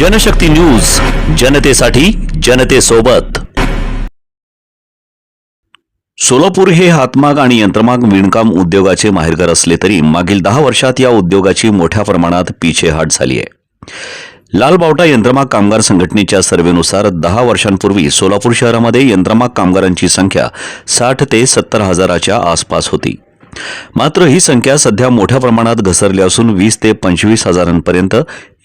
Janshakti news जनतेसाठी जनतेसोबत. सोलापूर हे हातमाग आणि यंत्रमाग विणकाम उद्योगाचे माहेरघर असले तरी मागील दहा वर्षात या उद्योगाची मोठ्या प्रमाणात पिछेहाट झाली आहे. लाल बावटा यंत्रमाग कामगार संघटनेच्या सर्वेनुसार दहा वर्षांपूर्वी सोलापूर शहरामध्ये यंत्रमाग कामगारांची संख्या साठ ते सत्तर हजाराच्या आसपास होती. मात्र ही संख्या सध्या मोठ्या प्रमाणात घसरली असून वीस ते पंचवीस हजारांपर्यंत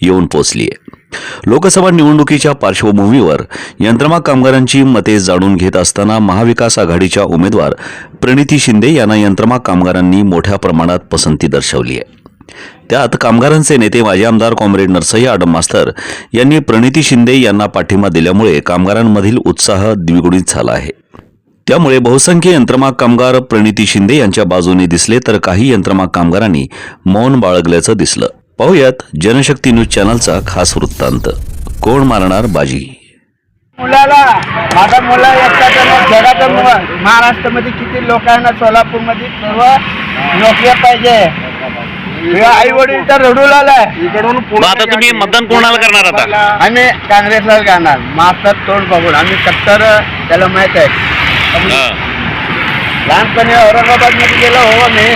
येऊन पोहोचली आहे. लोकसभा निवडणुकीच्या पार्श्वभूमीवर यंत्रमा कामगारांची मते जाणून घेत असताना महाविकास आघाडीच्या उमेदवार प्रणिती शिंदे यांना यंत्रमा कामगारांनी मोठ्या प्रमाणात पसंती दर्शवली आहे. त्यात कामगारांचे नेते माजी आमदार कॉम्रेड नरसय्या आडम मास्तर यांनी प्रणिती शिंदे यांना पाठिंबा दिल्यामुळे कामगारांमधील उत्साह द्विगुणित झाला आहे. त्यामुळे बहुसंख्य यंत्रमाग कामगार प्रणिती शिंदे यांच्या बाजूने दिसले तर काही यंत्रमाग कामगारांनी मौन बाळगल्याचं दिसलं. पाहुयात जनशक्ती न्यूज चॅनलचा खास वृत्तांत. कोण मारणार बाजी? मुलाला माझा मुला जगाचं मुलं. महाराष्ट्रामध्ये किती लोक आहे ना सोलापूरमध्ये सर्व नोकऱ्या पाहिजे. आई वडील तर रडू लागलाय इकडून आता तुम्ही मतदान कोणाला करणार आता? आम्ही काँग्रेसला जाणार मास्तर तोंड बघून. आम्ही कट्टर त्याला माहीत आहे. हा. लहानपणी औरंगाबादमध्ये गेलो हो मी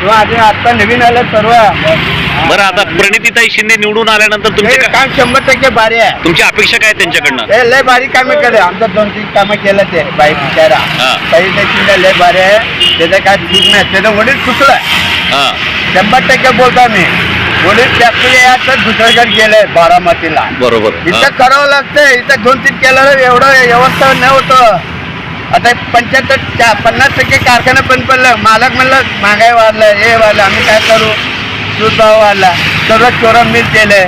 किंवा आधी आता नवीन आलं सर्व. बरं आता प्रणितीताई शिंदे निवडून आल्यानंतर तुमचे हे काय- काम शंभर टक्के भारी आहे. तुमची अपेक्षा काय त्यांच्याकडनं? हे लय भारी कामे केले. आमचं दोन तीन कामं केलं ते बाई बिचारा. हा. काही त्याची लय भारी आहे. त्याचं काय ठीक नाही. त्याचं वडील हा. शंभर टक्के बोलतो मी. वडील फॅक्टरी याचं दुसरीकडे गेलंय बारामतीला. बरोबर. हा. इथं करावं लागतंय. इथं दोन तीन केलं एवढं व्यवस्था नव्हतं आता पंच्याहत्तर चा- पन्नास टक्के कारखाना बंद पडलं. मालक म्हणलं महागाई वाढलं हे वाढलं आम्ही काय करू? दूध भाव वाढला सर्व चोरं मिल केलंय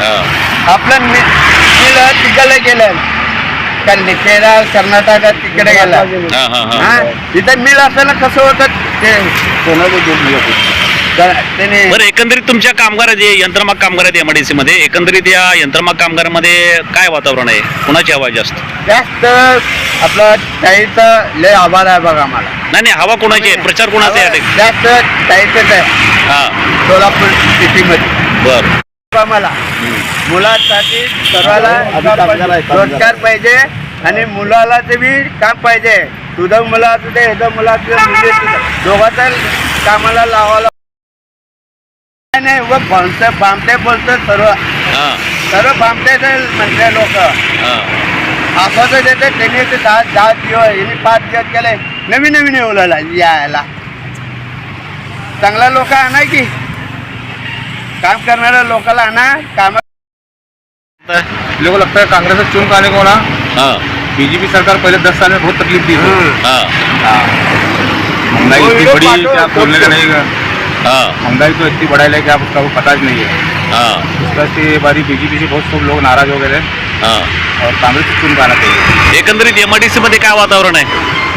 हा. आपलं मिल मिल तिकडे गेलं. कल्ली केरळ कर्नाटक तिकडे गेलं. हा, हा, हा. हा? तिथं मिल असताना कसं होतं ते? त्याने बरं एकंदरीत तुमच्या कामगार जे यंत्रमाग कामगार आहेत एमआयडीसी मध्ये. एकंदरीत या यंत्रमाग कामगारामध्ये काय वातावरण आहे? कुणाची हवा जास्त? जास्त आपलं ताईचं लय आभार आहे बघा मला नाही नाही हवा कोणाची आहे? प्रचार कोणाचा आहे? जास्त ताईचंच आहे. हा. सोलापूर सिटीमध्ये. बरं. मला मुलासाठी सर्वाला रोजगार पाहिजे आणि मुलाला ते बी काम पाहिजे. तुझं मुलं असू दे ह्याचं मुलं असू दे मुली असू दे. दोघांचं कामाला लावायला नाही, नाही व बोलतं बामटे बोलतं सर्व. हा. सर्व बामटे म्हटले लोक. हा. असं देते त्यांनी ते दहा दहा दिवस यांनी पाच दिवस केले नवीन नवीन येऊ लागला यायला. चांगला लोक आणा की. काम करणाऱ्या लोकांना आणा काम लोगों को लगता है कांग्रेस से चुन आने को ना हा बीजेपी सरकार पहले दस साल में बहुत तकलीफ दी है. हा कि आप बोलने का नहीं. महंगाई तो इतनी बढ़ाई है कि आप उसका वो पता ही नहीं है। हा. इस वजह से बारी बीजेपी से बहुत सब लोग नाराज हो गए थे। हा. और कांग्रेस से चुन आना चाहिए? एकंदरीत एमआयडीसी मध्ये काय वातावरण आहे?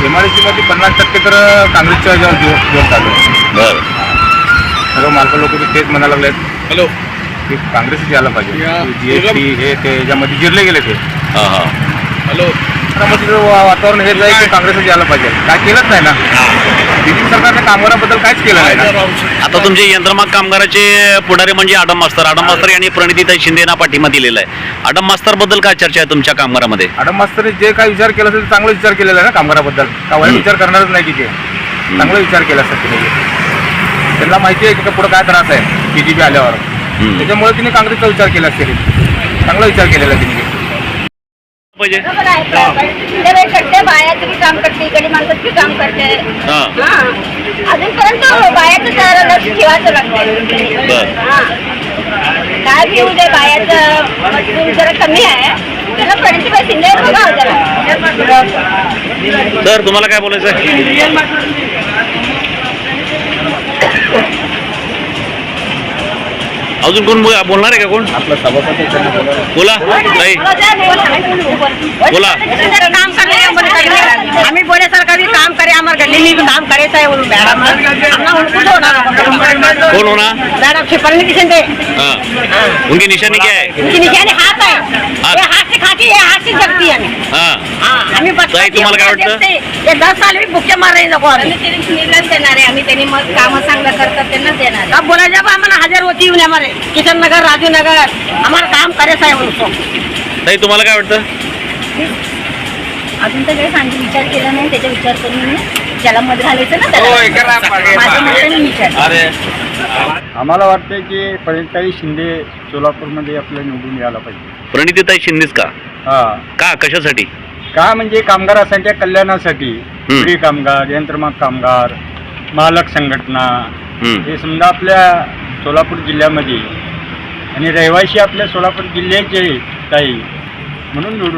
एम आय डी मध्ये पन्नास टक्के तर काँग्रेसच्या याच्यावर जोर जोर चालू आहे. बर. सर्व मालक लोक तेच म्हणायला लागलेत हॅलो. की काँग्रेसच यायला पाहिजे. जीएसटी हे ते याच्यामध्ये जिरले गेले ते. हा हा. मध्ये जो वा- वातावरण हेच आहे की काँग्रेसच यायला पाहिजे. काय केलंच नाही ना. बीजेपी सरकारने कामगाराबद्दल काहीच केलं नाही ना? आता तुमचे यंत्रमाग कामगाराचे पुढारी म्हणजे आडम मास्तर. आडम मास्तर यांनी प्रणितीताई शिंदे यांना पाठिंबा दिलेला आहे. आडम मास्तरबद्दल काय चर्चा आहे तुमच्या कामगारामध्ये? मॅडम मास्तरने जे काही विचार केला असेल ते चांगला विचार केलेला आहे ना कामगाराबद्दल. का वाईट विचार करणारच नाही की ते. चांगला विचार केला असेल तिने. त्यांना माहिती आहे की पुढे काय त्रास आहे. बीजेपी आल्यावर. हम्म. त्याच्यामुळे तिने काँग्रेसचा विचार केला असेल. चांगला विचार केलेला आहे तिने. करते बायाचं काम करते इकडे माणसाचं बी काम करते. हा. हा. अजूनपर्यंत बायाचं जरा लक्ष ठेवायचं लागतं बर. हा. काय घेऊ दे बायाचं मजूर जरा कमी आहे. त्याला प्रणितीबाई शिंदे बघा जरा. सर तुम्हाला काय बोलायचं आहे अजून कोण बोल- बोलणार आहे का कोण? आपला सभापती बोला. ताई. बोला. काम करे आम्ही बोलण्यासारखं बी काम करे आम्हाला गल्ली भी काम करायचं आहे बोलून मॅडम आम्हाला उनको होणार कौन होना मॅडम प्रणिती शिंदे हाँ. उनकी निशानी क्या है? उनकी निशानी हाथ है ये हाथ से खा की हे अशी जगती आम्ही हा हा, आम्ही ताई, तुम्हाला काय वाटतं? दस साल मी भुके नको आम्ही. देणार आहे. आम्ही त्यांनी मग कामं चांगलं करतात त्यांनाच देणार आहे. अब बोला जब आम्हाला हजार होती येऊन हमारे किशन नगर राजू नगर हमारा काम करे साहेब उनको ताई तुम्हाला काय वाटतं? अजून तर काही सांगितलं विचार केला नाही त्याचा विचार करून मी ज्याला मत घालायचं ना करा, त्याला मागे, माझं मागे. मत मी विचार अरे. आम्हाला वाटतं की परिणताई शिंदे सोलापूरमध्ये आपलं निवडून यायला पाहिजे. प्रणितीताई शिंदेच का? हा. का? कशासाठी? का म्हणजे कामगारांच्या कल्याणासाठी फ्री कामगार यंत्रमाग कामगार मालक संघटना हम्म. हे समजा आपल्या सोलापूर जिल्ह्यामध्ये आणि रहिवासी आपल्या सोलापूर जिल्ह्याचे काही म्हणून निवडून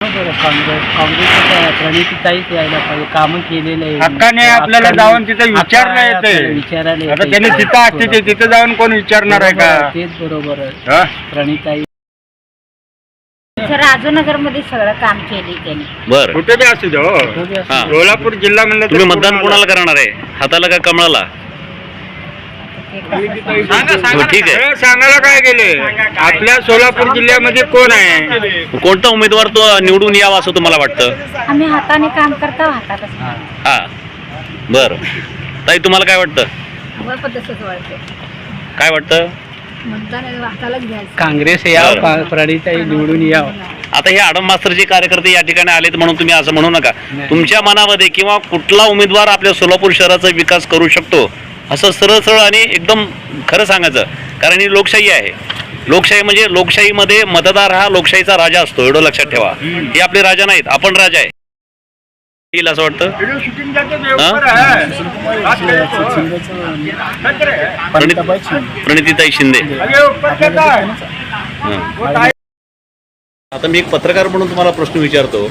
काँग्रेस काँग्रेस प्रणितीताईच यायला पाहिजे कामं केलेले आहे. हक्काने आपल्याला जाऊन तिथं विचारलं येते विचारायला आता येते. त्यांनी तिथं असते ते तिथं जाऊन कोण विचारणार आहे का तेच बरोबर आहे हा? प्रणिताई राजूनगरमध्ये सगळं काम केले त्यांनी. बर. कुठे बी असू दे हो. हा. सोलापूर जिल्हा म्हणलं तर तुम्ही मतदान पूर्ण कोणाला करणार आहे? हाताला का कमळाला? हो, ठीक आहे. हे सांगायला काय गेले? आपल्या सोलापूर जिल्ह्यामध्ये कोण आहे? कोणता उमेदवार तो निवडून यावा असं तुम्हाला वाटतं? आम्ही हाताने काम करतो हातातच हा. बर. ताई तुम्हाला काय वाटतं? आम्हाला पण तसंच वाटतं काय वाटतं? मतदान हातालाच घ्यायचं. काँग्रेस यावं प्रणिताई निवडून यावं. आता हे आडम मास्तरचे कार्यकर्ते या ठिकाणी आलेत म्हणून तुम्ही असं म्हणू नका. तुमच्या मनामध्ये किंवा कुठला उमेदवार आपल्या सोलापूर शहराचा विकास करू शकतो असं सरळ सरळ आणि एकदम खरं सांगायचं कारण ही लोकशाही आहे. लोकशाही म्हणजे लोकशाहीमध्ये मतदार हा लोकशाहीचा राजा असतो एवढं लक्षात ठेवा. हे आपले राजा नाहीत आपण राजा आहे. येईल असं वाटतं? व्हिडिओ शूटिंग जाते देवपर आहे. बात करे तो. सच रे. प्रणित प्रणितीताई शिंदे अगे ऊपर कहता है. हं. वो ताई- आता मी एक पत्रकार म्हणून तुम्हाला प्रश्न विचारतो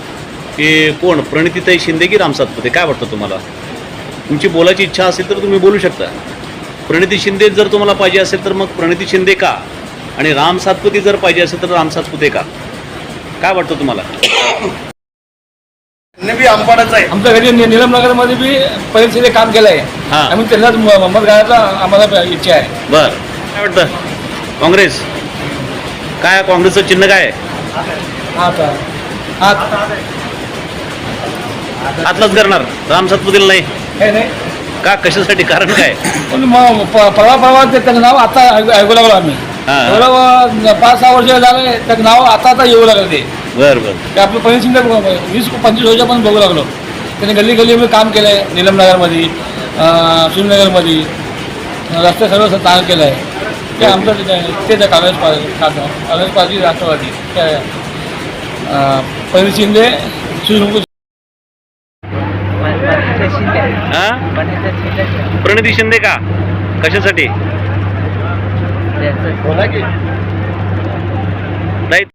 की कोण? प्रणितीताई शिंदे की राम सातपुते? काय वाटतं तुम्हाला? तुमची बोलायची इच्छा असेल तर तुम्ही बोलू शकता. प्रणिती शिंदे जर तुम्हाला पाहिजे असेल तर मग प्रणिती शिंदे का? आणि राम सातपुते जर पाहिजे असेल तर राम सातपुते का? काय वाटतं तुम्हाला? आमच्या घरी नि- निलमनगरमध्ये बी परीक्षेचे काम केलं आहे हा. आम्ही त्यांनाच म- मत घालायचा आम्हाला इच्छा आहे. बर. काय वाटतं? काँग्रेस? काय काँग्रेसचं चिन्ह काय आहे? आता आतलाच करणार. राम सातपुतेला नाही. नाही. का? कशासाठी? कारण काय? पण म- प- परवा परवा ते त्याचं नाव आता ऐकू ऐकू लागलो आम्ही. हा. एवढं पाच सहा वर्ष झाले त्याचं नाव आता आता येऊ लागलं ते. बर बर. ते आपलं पहिले शिंदे वीस पंचवीस वर्ष पण बघू लागलो. त्याने गल्ली गल्लीमध्ये काम केलं आहे निलमनगरमध्ये शिवनगरमध्ये. रस्ते सर्व चांगलं केलं आहे ते आमचं ते- ते त्या काँग्रेस पार्टी काँग्रेस पार्टी राष्ट्रवादी. ते पहिले शिंदे शिवमुख प्रणिता शिंदे. हा? प्रणिता शिंदे का? कशासाठी? त्याचं